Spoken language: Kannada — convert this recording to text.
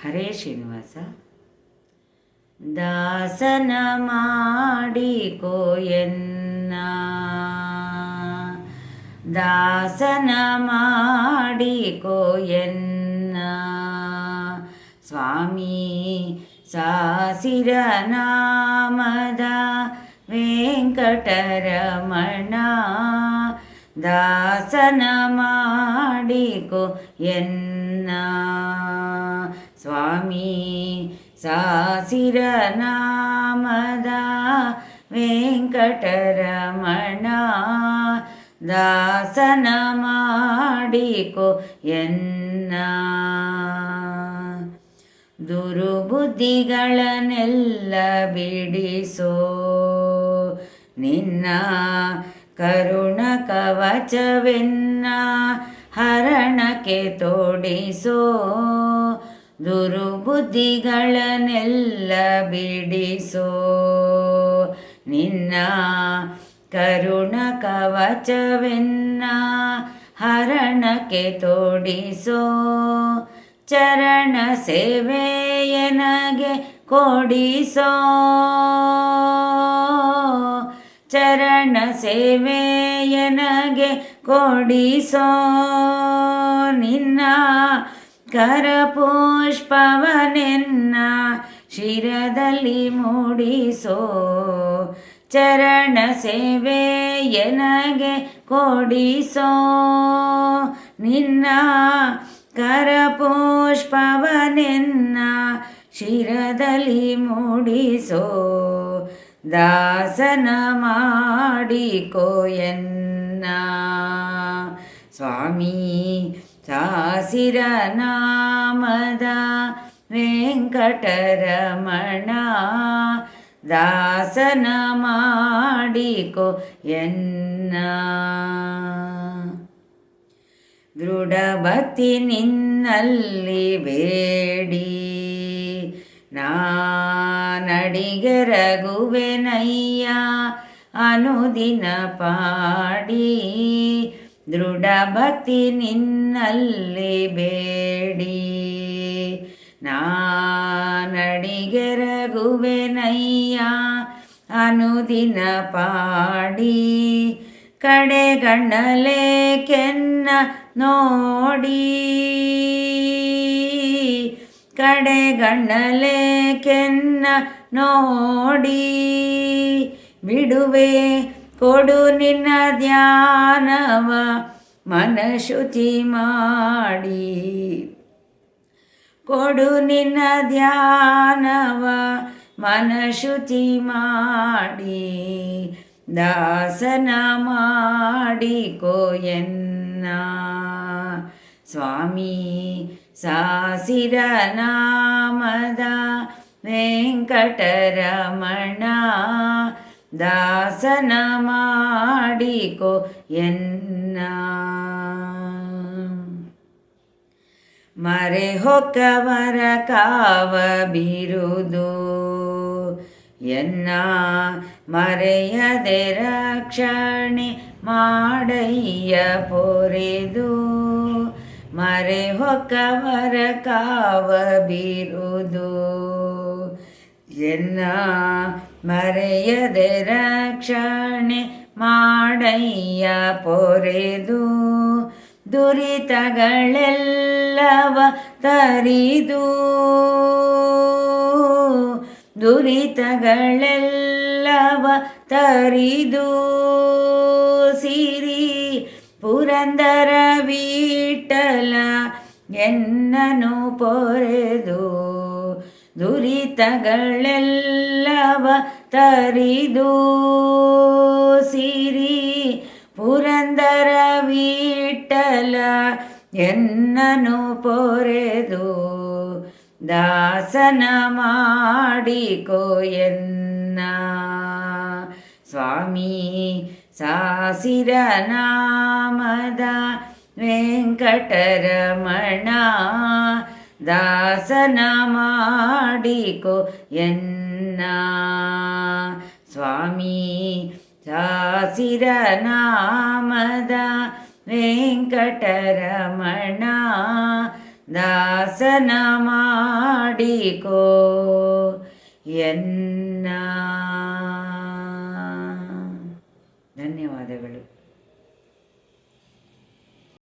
ಹರೇ ಶ್ರೀನಿವಾಸ ದಾಸನ ಮಾಡಿಕೋ ಎನ್ನ ದಾಸನ ಮಾಡಿಕೋ ಎನ್ನ ಸ್ವಾಮಿ ಸಾಸಿರ ನಾಮದ ವೆಂಕಟರಮಣ ದಾಸನ ಮಾಡಿಕೋ ಎನ್ನ ಸ್ವಾಮಿ ನಾಮದ ವೆಂಕಟರಮಣ ದಾಸನ ಮಾಡಿಕೋ ಎನ್ನ. ದುರುಬುದ್ಧಿಗಳನ್ನೆಲ್ಲ ಬಿಡಿಸೋ ನಿನ್ನ ಕರುಣ ಕವಚವೆನ್ನ ಹರಣಕ್ಕೆ ತೋಡಿಸೋ ದುರುಬುದ್ಧಿಗಳನ್ನೆಲ್ಲ ಬಿಡಿಸೋ. ನಿನ್ನ ಕರುಣ ಕವಚವೆನ್ನ ಹರಣಕ್ಕೆ ತೋಡಿಸೋ. ಚರಣ ಸೇವೆಯನಗೆ ಕೊಡಿಸೋ. ಚರಣ ಸೇವೆಯನಗೆ ಕೊಡಿಸೋ. ನಿನ್ನ ಕರಪುಷ್ಪವನೆನ್ನ ಶಿರದಲ್ಲಿ ಮೂಡಿಸೋ ಚರಣ ಸೇವೆ ಎನಗೆ ಕೊಡಿಸೋ. ನಿನ್ನ ಕರಪುಷ್ಪವನೆನ್ನ ಶಿರದಲ್ಲಿ ಮೂಡಿಸೋ. ದಾಸನ ಮಾಡಿಕೋ ಎನ್ನ. ಸ್ವಾಮಿ ಸಾಸಿರ ನಾಮದ ವೆಂಕಟರಮಣ ದಾಸನ ಮಾಡಿಕೋ ಎನ್ನ. ದೃಢ ಭಕ್ತಿ ನಿನ್ನಲ್ಲಿ ಬೇಡಿ ನಾನಡಿಗೆ ರಘುವೆನಯ್ಯ ಅನುದಿನ ಪಾಡಿ ದೃಢ ಭಕ್ತಿ ನಿನ್ನಲ್ಲಿ ಬೇಡಿ. ನಾನಡಿಗೆರಗುವೆನಯ್ಯ ಅನುದಿನ ಪಾಡಿ. ಕಡೆಗಣ್ಣಲೆ ಕೆನ್ನ ನೋಡಿ. ಕಡೆಗಣ್ಣಲೆ ಕೆನ್ನ ನೋಡಿ. ಬಿಡುವೆ ಕೊಡು ನಿನ್ನ ಧ್ಯಾನವ ಮನಶುಚಿ ಮಾಡಿ. ಕೊಡು ನಿನ್ನ ಧ್ಯಾನವ ಮನಶುಚಿ ಮಾಡಿ. ದಾಸನ ಮಾಡಿ ಕೋಯನ್ನ ಸ್ವಾಮಿ ಸಾಸಿರ ನಾಮದ ವೆಂಕಟರಮಣ. ದಾಸನ ಮಾಡಿಕೋ ಎನ್ನ. ಮರೆ ಹೊಕ್ಕವರ ಕಾವ ಬಿರುದು ಎನ್ನ. ಮರೆಯದೆ ರಕ್ಷಣೆ ಮಾಡಯ್ಯ ಪೊರೆದು ಮರೆ ಹೊಕ್ಕವರ ಕಾವ ಬಿರುದು ಎನ್ನ ಮರೆಯದೆ ರಕ್ಷಣೆ ಮಾಡಯ್ಯ ಪೊರೆದು ದುರಿತಗಳೆಲ್ಲವ ತರಿದು. ದುರಿತಗಳೆಲ್ಲವ ತರಿದು ಸಿರಿ ಪುರಂದರ ವಿಠಲ ಎನ್ನನು ಪೊರೆದು. ದುರಿತಗಳೆಲ್ಲವ ತರಿದು ಸಿರಿ ಪುರಂದರ ವಿಠಲ ಎನ್ನನು ಪೊರೆದು ದಾಸನ ಮಾಡಿಕೋ ಎನ್ನ. ಸ್ವಾಮಿ ಸಾಸಿರ ನಾಮದ ವೆಂಕಟರಮಣ ದಾಸನ ಮಾಡಿಕೋ ಎನ್ನ. ಸ್ವಾಮಿ ಸಾಸಿರ ನಾಮದ ವೆಂಕಟರಮಣ ದಾಸನ ಮಾಡಿಕೋ ಎನ್ನ. ಧನ್ಯವಾದಗಳು.